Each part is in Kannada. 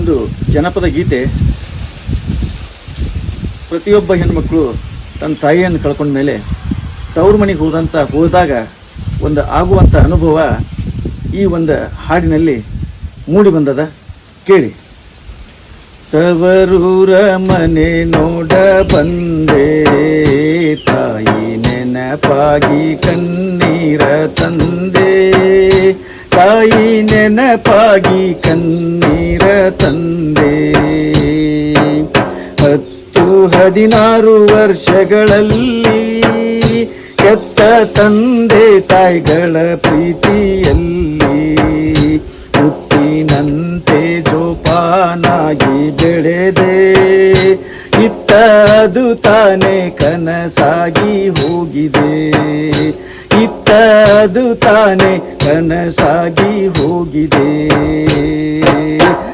ಒಂದು ಜನಪದ ಗೀತೆ. ಪ್ರತಿಯೊಬ್ಬ ಹೆಣ್ಮಕ್ಳು ತನ್ನ ತಾಯಿಯನ್ನು ಕಳ್ಕೊಂಡ ಮೇಲೆ ತವ್ರ ಮನೆಗೆ ಹೋದಂಥ ಹೋದಾಗ ಒಂದು ಆಗುವಂಥ ಅನುಭವ ಈ ಒಂದು ಹಾಡಿನಲ್ಲಿ ಮೂಡಿ ಬಂದದ. ಕೇಳಿ. ತವರೂರ ಮನೆ ನೋಡ ಬಂದೆ, ತಾಯಿ ನೆನಪಾಗಿ ಕಣ್ಣೀರ ತಂದೆ. ತಾಯಿ ನೆನಪಾಗಿ ಕಣ್ಣೀರ ತಂದೆ. ಹತ್ತು ಹದಿನಾರು ವರ್ಷಗಳಲ್ಲಿ ಎತ್ತ ತಂದೆ ತಾಯಿಗಳ ಪ್ರೀತಿಯಲ್ಲಿ. ಹುಟ್ಟಿನಂತೆ ಜೋಪಾನಾಗಿ ಬೆಳೆದೆ. ಇತ್ತ ಅದು ತಾನೇ ಕನಸಾಗಿ ಹೋಗಿದೆ. ಅದು ತಾನೆ ಕನಸಾಗಿ ಹೋಗಿದೆ.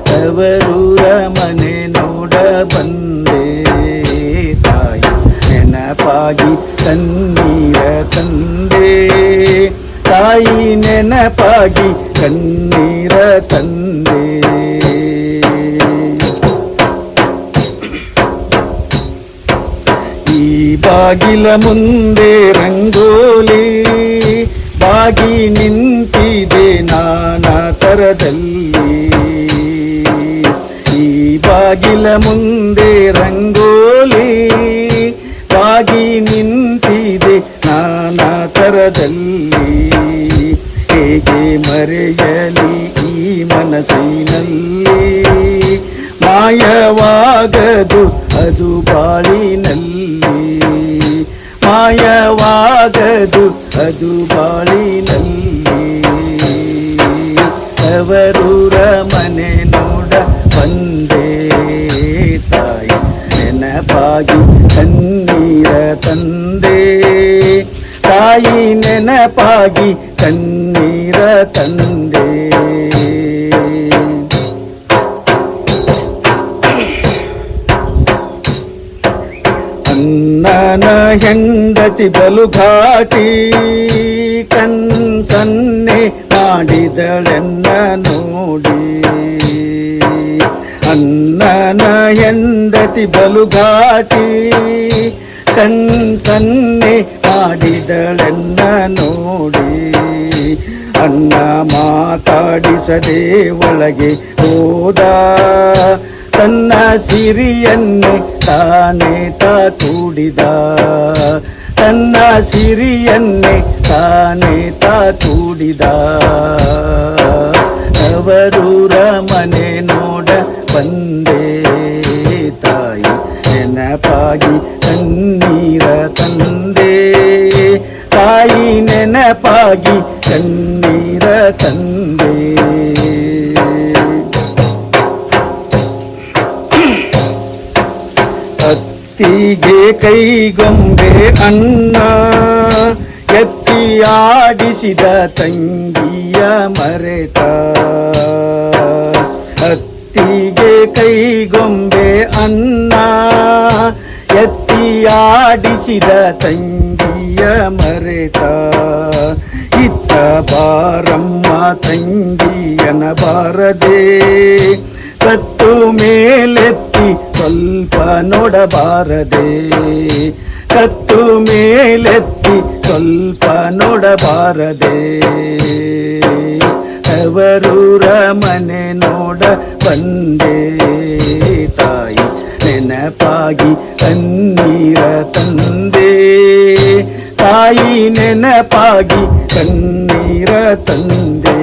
ತವರೂರ ಮನೆ ನೋಡ ಬಂದೆ. ತಾಯಿ ನೆನಪಾಗಿ ಕಣ್ಣೀರ ತಂದೆ. ತಾಯಿ ನೆನಪಾಗಿ ಕಣ್ಣೀರ ತಂದೆ. ಈ ಬಾಗಿಲ ಮುಂದೆ ರಂಗೋಲಿ ಬಾಗಿ ನಿಂತಿದೆ ನಾನಾ ತರದಲ್ಲಿ. ಈ ಬಾಗಿಲ ಮುಂದೆ ರಂಗೋಲಿ ಬಾಗಿ ನಿಂತಿದೆ ನಾನಾ ತರದಲ್ಲಿ. ಹೇಗೆ ಮರೆಯಲಿ ಈ ಮನಸ್ಸಿನಲ್ಲಿ? ಮಾಯವಾಗದು ಅದು ಬಾಳಿನಲ್ಲಿ. ಮಾಯವಾಗದು ಅದು ಬಾಳಿನಲ್ಲಿ ಅವರೂರ ಮನೆ ನೋಡ ಬಂದೇ ತಾಯಿ. ನೆನಪಾಗಿ ಕಣ್ಣೀರ ತಂದೆ. ತಾಯಿ ನೆನಪಾಗಿ ಕಣ್ಣೀರ ತಂದೆ. ಅಣ್ಣನ ಹೆಂಡತಿ ಬಲು ಘಾಟಿ ಕನ್ಸನ್ನೆ ಮಾಡಿದಳೆನ್ನ ನೋಡಿ. ಅಣ್ಣನ ಎಂದತಿ ಬಲುಗಾಟಿ ಕಣ್ ಸನ್ನೆ ಮಾಡಿದಳೆನ್ನ ನೋಡಿ. ಅಣ್ಣ ಮಾತಾಡಿಸದೆ ಒಳಗೆ ಹೋದ. ತನ್ನ ಸಿರಿಯನ್ನೇ ತಾನೇ ತಾ ಕೂಡಿದ. ತನ್ನ ಸಿರಿಯನ್ನೇ ತಾನೇ ತಾ ಕೂಡಿದ ಅವರೂರ ಮನೆ ನೋಡ ಬಂದೆ ತಾಯಿ ನೆನಪಾಗಿ ಕಣ್ಣೀರ ತಂದೆ ತಾಯಿ ನೆನಪಾಗಿ ಕಣ್ಣೀರ ತಂದೆ ಅತ್ತಿಗೆ ಕೈಗೊಂಬೆ ಅಣ್ಣ ಎತ್ತಿ ಆಡಿಸಿದ ತಂಗಿಯ ಮರೆತ. ಅತ್ತಿಗೆ ಕೈಗೊಂಬೆ ಅಣ್ಣ ಎತ್ತಿ ಆಡಿಸಿದ ತಂಗಿಯ ಮರೆತ. ಇತ್ತ ಬಾರಮ್ಮ ತಂಗಿಯನ ಬಾರದೆ, ಕತ್ತು ಮೇಲೆತ್ತಿ ಸ್ವಲ್ಪ ನೋಡಬಾರದೆ ಕತ್ತು ಮೇಲೆತ್ತಿ ಸ್ವಲ್ಪ ನೋಡಬಾರದೆ ಅವರೂರ ಮನೆ ನೋಡ ಬಂದೆ ತಾಯಿ ನೆನಪಾಗಿ ಕಣ್ಣೀರ ತಂದೆ ತಾಯಿ ನೆನಪಾಗಿ ಕಣ್ಣೀರ ತಂದೆ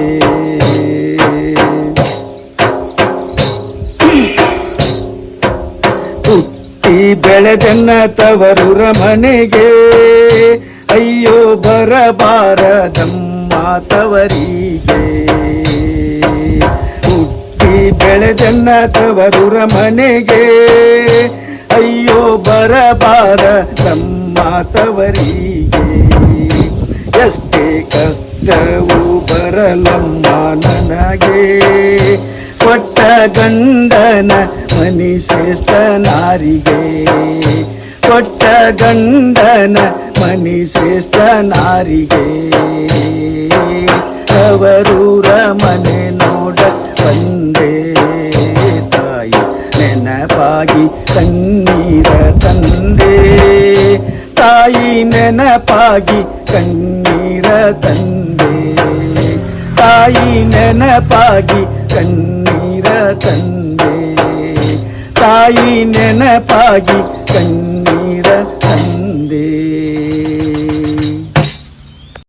ಹುಟ್ಟಿ ಬೆಳೆದನ್ನ ತವರೂರ ಮನೆಗೆ ಅಯ್ಯೋ ಬರಬಾರದಮ್ಮ ತವರಿಗೆ. ಹುಟ್ಟಿ ಬೆಳೆದನ್ನ ತವರೂರ ಮನೆಗೆ ಅಯ್ಯೋ ಬರಬಾರದಮ್ಮ ತವರಿಗೆ. ಎಷ್ಟೇ ಕಷ್ಟವು ಬರಲಮ್ಮ ನನಗೆ ಕೊಟ್ಟ ಗಂಡನ ಮನಿ ಶ್ರೇಷ್ಠ ನಾರಿಗೆ ಕೊಟ್ಟ ಗಂಡನ ಮನಿ ಶ್ರೇಷ್ಠ ನಾರಿಗೆ ಅವರೂರ ಮನೆ ನೋಡ ಬಂದೆ ನೆನಪಾಗಿ ಕಣ್ಣೀರ ತಂದೆ ತಾಯಿ ನೆನಪಾಗಿ ಕಣ್ಣೀರ ತಂದೆ ತಾಯಿ ನೆನಪಾಗಿ ಕಣ್ಣೀರ ತಂದೆ ತಾಯಿ ನೆನಪಾಗಿ ಕಣ್ಣೀರ ತಂದೆ